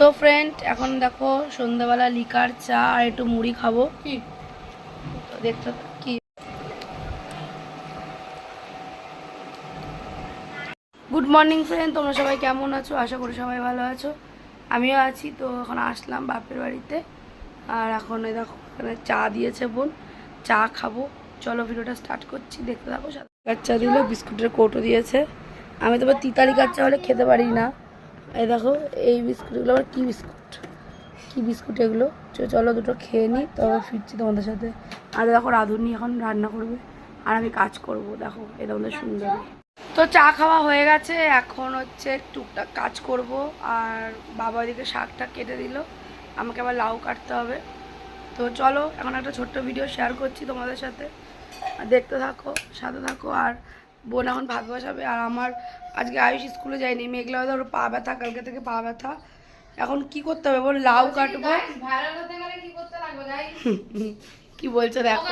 তো ফ্রেন্ড এখন দেখো সন্ধ্যাবেলা লিকার চা আর একটু মুড়ি খাব। কি? তো দেখতে কি। গুড মর্নিং ফ্রেন্ড তোমরা সবাই কেমন আছো? আশা করি সবাই ভালো আছো। আমিও আছি তো এখন আসলাম বাপের বাড়িতে। আর এখন দেখো এখানে চা দিয়েছে বোন। চা খাব। চলো ভিডিওটা স্টার্ট করছি দেখতে থাকো। সাদা চা দিল বিস্কুটের কৌটো দিয়েছে। আমি তো তিতালি কাচ্চা হলে খেতে পারি না। এই দেখো, এই বিস্কুটগুলো আবার কী বিস্কুট? কী বিস্কুট এগুলো? চলো দুটো খেয়ে নিই তবে ফিরছি তোমাদের সাথে। আর দেখো, রাঁধুনি এখন রান্না করবে, আর আমি কাজ করব, দেখো এটা আমাদের সুন্দর। তো চা খাওয়া হয়ে গেছে, এখন হচ্ছে টুকটাক কাজ করব, আর বাবা ওইদিকে শাকটা কেটে দিল, আমাকে আবার লাউ কাটতে হবে। তো চলো, এখন একটা ছোট্ট ভিডিও শেয়ার করছি তোমাদের সাথে। দেখতে থাকো, সাথে থাকো, আর বোন এখন ভাত বসাবে আর আমার আজকে আয়ুষ স্কুলে যায়নি মেঘলা ওদের পা ব্যথা কালকে থেকে পা ব্যথা। এখন কি করতে হবে বল লাউ কাটবো? ভাইরাল কি করতে লাগবে গাইস কি বলছো দেখো।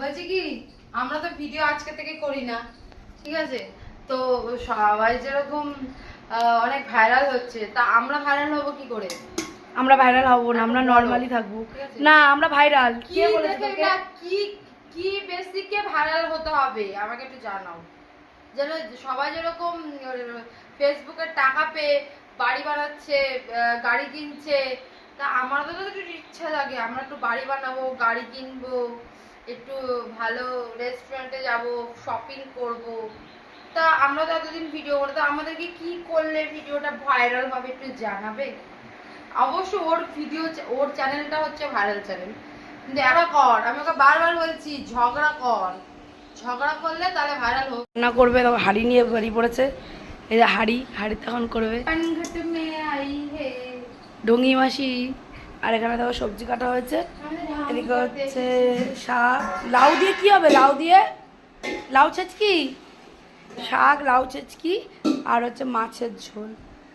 বলছি কি আমরা তো ভিডিও আজকে থেকে করি না ঠিক আছে? তো সবাই যেরকম অনেক ভাইরাল হচ্ছে তা আমরা ভাইরাল হব কি করে? আমরা ভাইরাল হব না আমরা নর্মালি থাকব। না আমরা ভাইরাল কি কে বেসিকে ভাইরাল হতে হবে? আমাকে একটু জানাও। যেন সবাই যেরকম ফেসবুকে টাকা পেয়ে বাড়ি বানাচ্ছে গাড়ি কিনছে, তা আমাদের তো একটু ইচ্ছা থাকে আমরা একটু বাড়ি বানাবো, গাড়ি কিনবো, একটু ভালো রেস্টুরেন্টে যাব শপিং করব। তা আমরা তো এতদিন ভিডিও করি তো আমাদেরকে কি করলে ভিডিওটা ভাইরাল হবে একটু জানাবে? অবশ্য ওর ভিডিও ওর চ্যানেলটা হচ্ছে ভাইরাল চ্যানেল কিন্তু কর আমি ওকে বারবার বলছি ঝগড়া কর। ঝগড়া করলে তাহলে ভাইরাল হোক। রান্না করবে তখন হাড়ি নিয়ে বেরিয়ে পড়েছে। এই যে হাড়ি হাড়িতে এখন করবে। ডঙ্গি মাসি আর এখানে দেখো সবজি কাটা হয়েছে। এদিকে হচ্ছে শাক। লাউ দিয়ে কি হবে? লাউ দিয়ে? লাউ ছেচকি? শাক লাউ ছেচকি আর হচ্ছে মাছের ঝোল।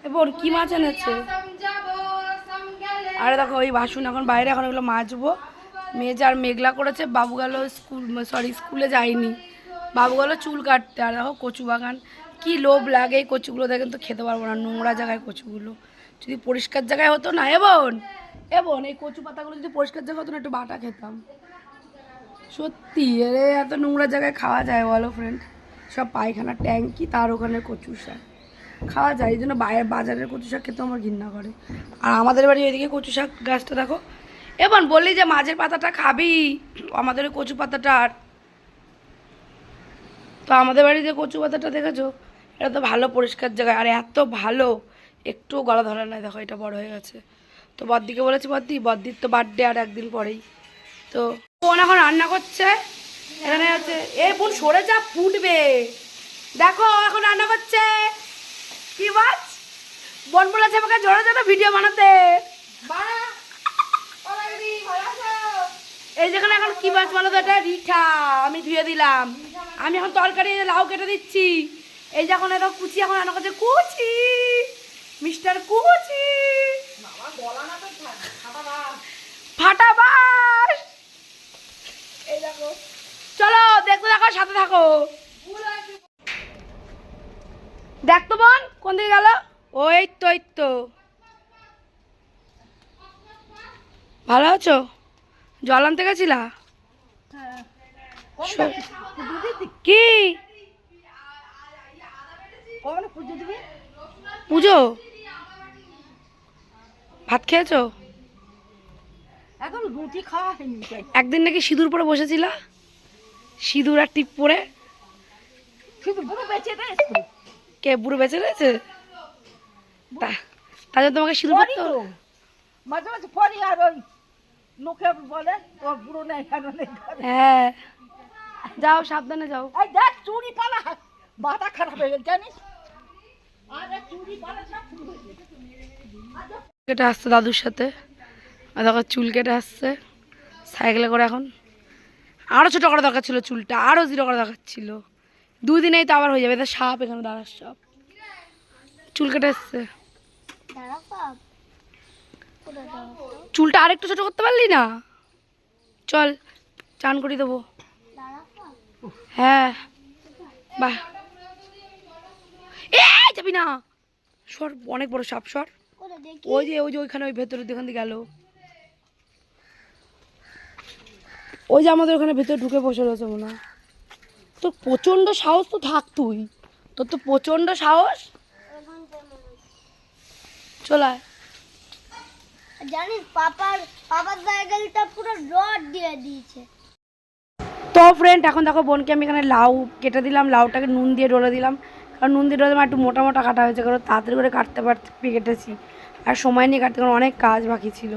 এবার কি মাছ এনেছে? আরে দেখো ওই বাসন এখন বাইরে এখন ওগুলো মাজবো। মেয়ে যার মেঘলা করেছে, বাবু গেল স্কুল সরি স্কুলে যায়নি। বাবু গেল চুল কাটতে, আর দেখো কচু বাগান। কি লোভ লাগে এই কচুগুলো দেখেন তো খেতে পারব না, নোংরা জায়গায় কচুগুলো। যদি পরিষ্কার জায়গায় হতো না এবন এবন এই কচু পাতাগুলো যদি পরিষ্কার জায়গা হতো না, একটু বাটা খেতাম। সত্যি এরে এত নোংরা জায়গায় খাওয়া যায় বলো ফ্রেন্ড সব পায়খানা ট্যাঙ্কি, তার ওখানে কচু শাক। খাওয়া যায়, এই জন্য বাইরের বাজারের কচু শাক খেতে আমার ঘৃণা করে। আর আমাদের বাড়ি এদিকে কচু শাক গাছটা দেখো এবার বললি যে মাঝের পাতাটা খাবি, আমাদের ওই কচু পাতাটার তো আমাদের বাড়িতে কচু পাতাটা দেখেছ? এটা তো ভালো পরিষ্কার জায়গায় আর এত ভালো একটু গলা ধরে নাই, দেখো এটা বড় হয়ে গেছে। তো বদ্দিকে বলেছি, বদ্দি, বদ্দির তো বার্থডে আর একদিন পরেই। তো বোন এখন রান্না করছে, এখানে আছে, এ বোন সরে যা, ফুটবে। দেখো এখন রান্না করছে। কি বাজ? বোন বলেছে আমাকে জোরে জোরে ভিডিও বানাতে। বাড়া আছো এই যেখানে এখন কি মাছ বলো তো এটা? রিঠা, আমি ধুয়ে দিলাম। আমি এখন তরকারি লাউ কেটে দিচ্ছি। এই যখন এটা কুচি এখন রান্না করছে কুচি। মিস্টার কুচি। আমার ফাটা বাস। দেখো। চলো, দেখতে থাকো, সাথে থাকো। ভুল আছে দেখ তো বোন, কোন দিকে গেল? ওই তো এই তো। ভালো আছো? জল আনতে গেছিলা? কি? পুজো ভাত খেয়েছো? এখন রুটি খাওয়া হয়নি একদিন নাকি সিঁদুর পরে বসেছিলা? সিঁদুর আর টিপ পরে? কে বুড়ো বেঁচে রয়েছে? তা তাহলে তোমাকে সিঁদুর পরতে হলো? মাঝে মাঝে পরি আর ওই লোকে বলে তোর বুড়ো নেই কেন নেই হ্যাঁ। যাও সাবধানে যাও। এই দেখ চুরি পালা। মাথা খারাপ হয়ে গেল জানিস? হয়ে গেছে। কেটে আসছে দাদুর সাথে। আর দেখো চুল কেটে আসছে। সাইকেলে করে এখন। আরও ছোটো করা দরকার ছিল চুলটা আরও জিরো করা দরকার ছিল। দুই দিনেই তো আবার হয়ে যাবে এটা সাপ এখানে দাঁড়ার সাপ। চুল কেটে এসছে চুলটা আরেকটু ছোটো করতে পারলি না? চল, চান করিয়ে দেবো। হ্যাঁ। বাহ। যাবি না। সর, অনেক বড় সাপ, সর। ওই যে ওই যে ওইখানে, ওই ভেতরে দোকান দিয়ে গেল। ওই যে আমাদের ওখানে ভেতরে ঢুকে বসে রয়েছে মনে হয়। তোর প্রচণ্ড সাহস তো থাক তুই। তোর তো প্রচণ্ড সাহস। চলায় আর জানিস পাপার পাপার সাইকেলটা পুরো রড দিয়ে দিয়েছে। তো ফ্রেন্ড এখন দেখো বোনকে আমি এখানে লাউ কেটে দিলাম লাউটাকে নুন দিয়ে ডলে দিলাম। কারণ নুন দিয়ে ডলে মানে একটু মোটা মোটা কাটা হয়েছে কারণ তাড়াতাড়ি করে কাটতে পারতে কেটেছি। আর সময় নিয়ে কাটতে কারণ অনেক কাজ বাকি ছিল।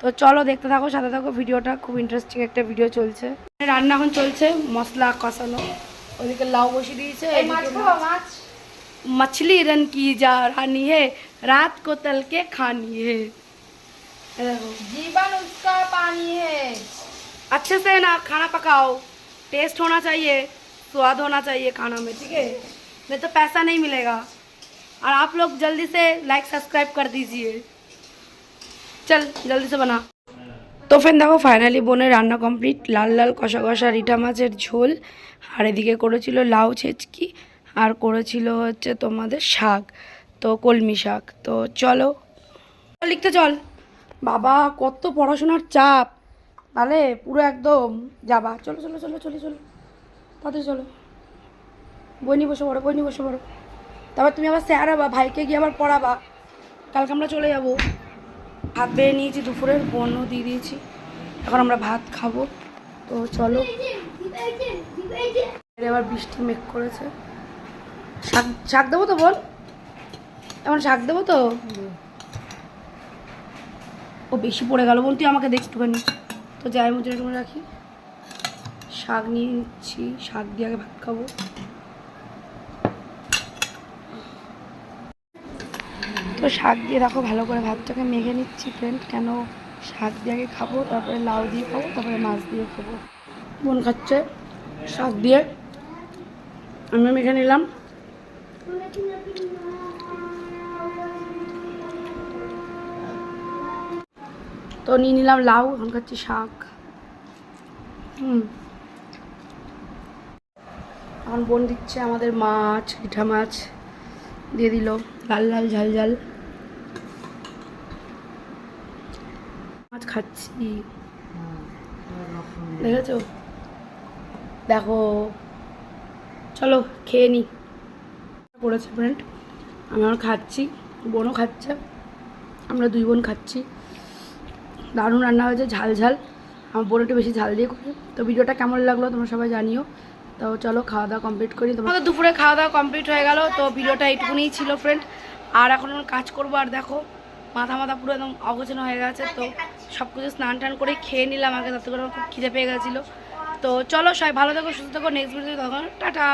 তো চলো দেখতে থাকো সাথে থাকো ভিডিওটা খুব ইন্টারেস্টিং একটা ভিডিও চলছে। রান্না এখন চলছে মশলা কষানো। ওদিকে লাউ বসিয়ে দিয়েছে মাছলি রান কি যা রানি হে রাত কোতালকে খানি হে। जीवन उसका पानी है अच्छे से ना खाना पकाओ टेस्ट होना चाहिए स्वाद होना चाहिए खाना में ठीक है नहीं तो पैसा नहीं मिलेगा और आप लोग जल्दी से लाइक सब्सक्राइब कर दीजिए चल जल्दी से बना তো ফ্রেন্ড দেখো ফাইনালি বোনের রান্না কমপ্লিট লাল লাল কষা কষা রিঠা মাছের ঝোল আর এদিকে করেছিল লাউ ছেচকি আর করেছিল হচ্ছে তোমাদের শাক তো কলমি শাক তো চলো লিখতে চল বাবা, কত পড়াশোনার চাপ। তাহলে পুরো একদম। যাবা চলো চলো চলো চলো চলো। তাড়াতাড়ি চলো। বই নিয়ে বসে পড়ো, বই নিয়ে বসে পড়ো। তারপর তুমি আবার স্যার হবা ভাইকে গিয়ে আবার পড়াবা। কালকে আমরা চলে যাব। ভাত বেড়ে নিয়েছি, দুপুরের বোনও দিয়ে দিয়েছি। এখন আমরা ভাত খাব। তো চলো। আবার বৃষ্টি মেঘ করেছে। শাক শাক দেবো তো বল এখন শাক দেবো তো? ও বেশি পড়ে গেল বোন তুই আমাকে দেখ একটুখানি। তো যাই মুজে এরকম রাখি। শাক নিয়ে নিচ্ছি, শাক দিয়ে আগে ভাত খাব। তো শাক দিয়ে দেখো, ভালো করে ভাতটাকে মেখে নিচ্ছি ফ্রেন্ড কেন? শাক দিয়ে আগে খাব, তারপরে লাউ দিয়ে খাব, তারপরে মাছ দিয়ে খাব। বোন খাচ্ছে, শাক দিয়ে। আমি মেখে নিলাম। তো নিয়ে নিলাম লাউ, এখন খাচ্ছি শাক। হুম। এখন বোন দিচ্ছে আমাদের মাছ, পিঠা মাছ, দিয়ে দিল। লাল লাল, ঝাল ঝাল। মাছ খাচ্ছি। দেখেছ? দেখো। চলো, খেয়ে নি। করেছে ফ্রেন্ড আমি আমার খাচ্ছি, বোনও খাচ্ছে। আমরা দুই বোন খাচ্ছি। দারুণ রান্না হয়েছে, ঝাল ঝাল। আমার বোন একটু বেশি ঝাল দিয়ে করে তো ভিডিওটা কেমন লাগল তোমরা সবাই জানিও। তো চলো খাওয়া দাওয়া কমপ্লিট করি। তোমাদের দুপুরে খাওয়া দাওয়া কমপ্লিট হয়ে গেল। তো ভিডিওটা এইটুকুনিই ছিল ফ্রেন্ড আর এখন কাজ করব, আর দেখো, মাথা মাথা পুরো একদম অগোছানো হয়ে গেছে। তো সব কিছু স্নান টান করে খেয়ে নিলাম, আগে তাতে করে আমার খুব খিদে পেয়ে গেছিল। তো চলো সবাই ভালো থাকো, সুস্থ থাকো। নেক্সট ভিডিও তখন টাটা।